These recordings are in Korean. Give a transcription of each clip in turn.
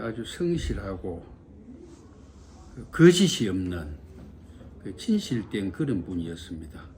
아주 성실하고 거짓이 없는 그 진실된 그런 분이었습니다.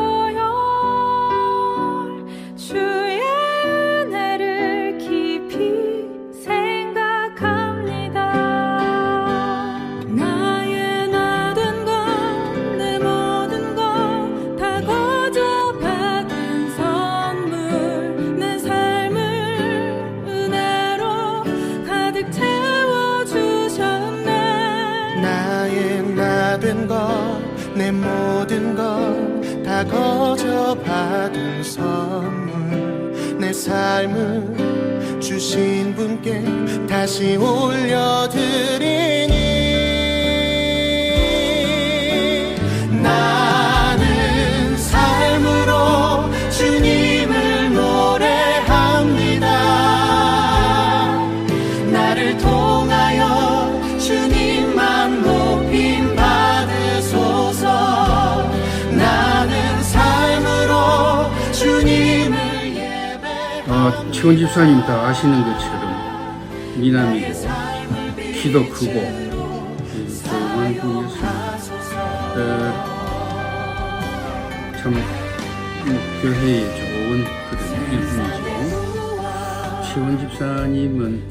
내 모든 것다 거저 받은 선물. 내 삶을 주신 분께 다시 올려드리니. 나는 삶으로 주님을 노래합니다. 통하여 주님 어, 최원 집사님 다 아시는 것처럼 미남이고 키도 크고 음, 조용한 분이었습니다. 어, 참 음, 교회에 좋은 그런 일분이죠. 최원 집사님은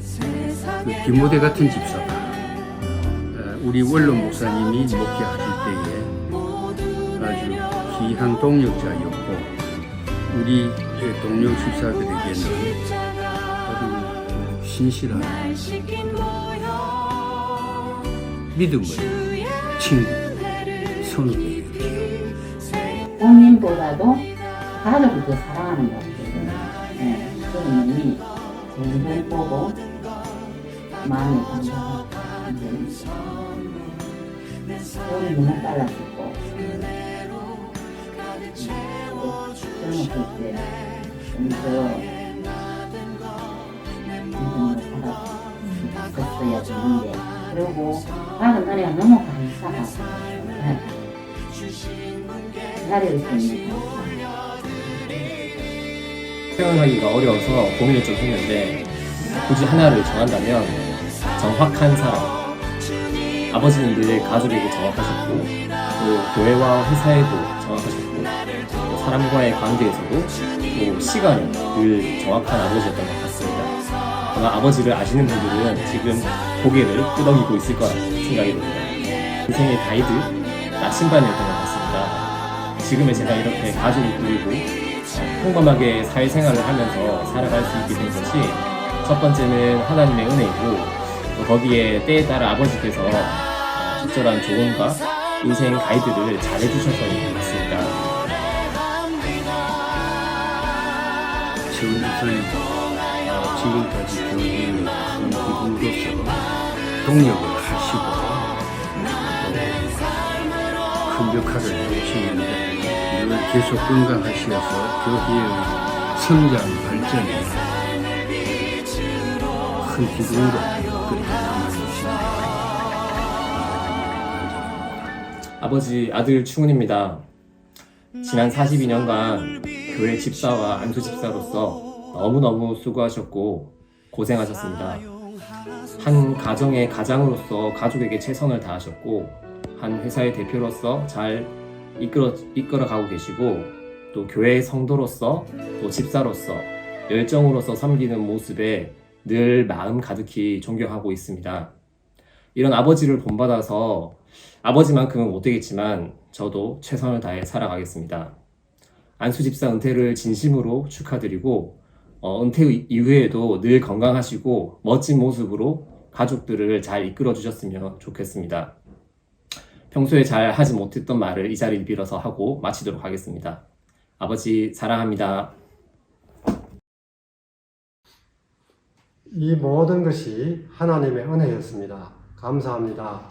그 디모데 같은 집사다. 어, 우리 원로 목사님이 목회하실 때에 아주 귀한 동역자였고 우리 동료 집사들에게는 아주 신실한 믿음을 친구 선후배였지요. 본인보다도 가족을 더 사랑하는 것 같아요. 네, 그런 면이 제일 보고 마음이 감사하고 저는 너무 빨랐었고 젊었을 때좀더 인생을 살았었어야 되는데 그리고 받은 은혜가 너무 감사하고 네. 기다리고 있습니다. 표현하기가 어려워서 고민이 좀 했는데 굳이 하나를 정한다면 정확한 사람 아버지는 늘 가족에게 정확하셨고 또 교회와 회사에도 정확하셨고 또 사람과의 관계에서도 또 시간에 늘 정확한 아버지였던 것 같습니다. 아마 아버지를 아시는 분들은 지금 고개를 끄덕이고 있을 거라 생각이 듭니다. 인생의 가이드 나침반이었던 것 같습니다. 지금의 제가 이렇게 가족을 꾸리고 평범하게 사회생활을 하면서 살아갈 수 있게 된 것이 첫 번째는 하나님의 은혜이고 또 거기에 때에 따라 아버지께서 어, 적절한 조언과 인생 가이드를 잘 해주셔서인 것 같습니다. 집사님 어, 지금까지 교회의 큰 기둥으로서 동력을 하시고 또큰 역할을 해오시는데 늘 계속 건강하시어서 교회의 성장 발전에 큰 기둥으로 그렇게 남아주십니다. 아버지 아들 충훈입니다. 지난 42년간 교회 집사와 안수 집사로서 너무너무 수고하셨고 고생하셨습니다. 한 가정의 가장으로서 가족에게 최선을 다하셨고 한 회사의 대표로서 잘 이끌어 이끌어 가고 계시고 또 교회의 성도로서 또 집사로서 열정으로서 섬기는 모습에 늘 마음 가득히 존경하고 있습니다. 이런 아버지를 본받아서 아버지만큼은 못되겠지만 저도 최선을 다해 살아가겠습니다. 안수 집사 은퇴를 진심으로 축하드리고 어, 은퇴 이후에도 늘 건강하시고 멋진 모습으로 가족들을 잘 이끌어 주셨으면 좋겠습니다. 평소에 잘 하지 못했던 말을 이 자리를 빌어서 하고 마치도록 하겠습니다. 아버지 사랑합니다. 이 모든 것이 하나님의 은혜였습니다. 감사합니다.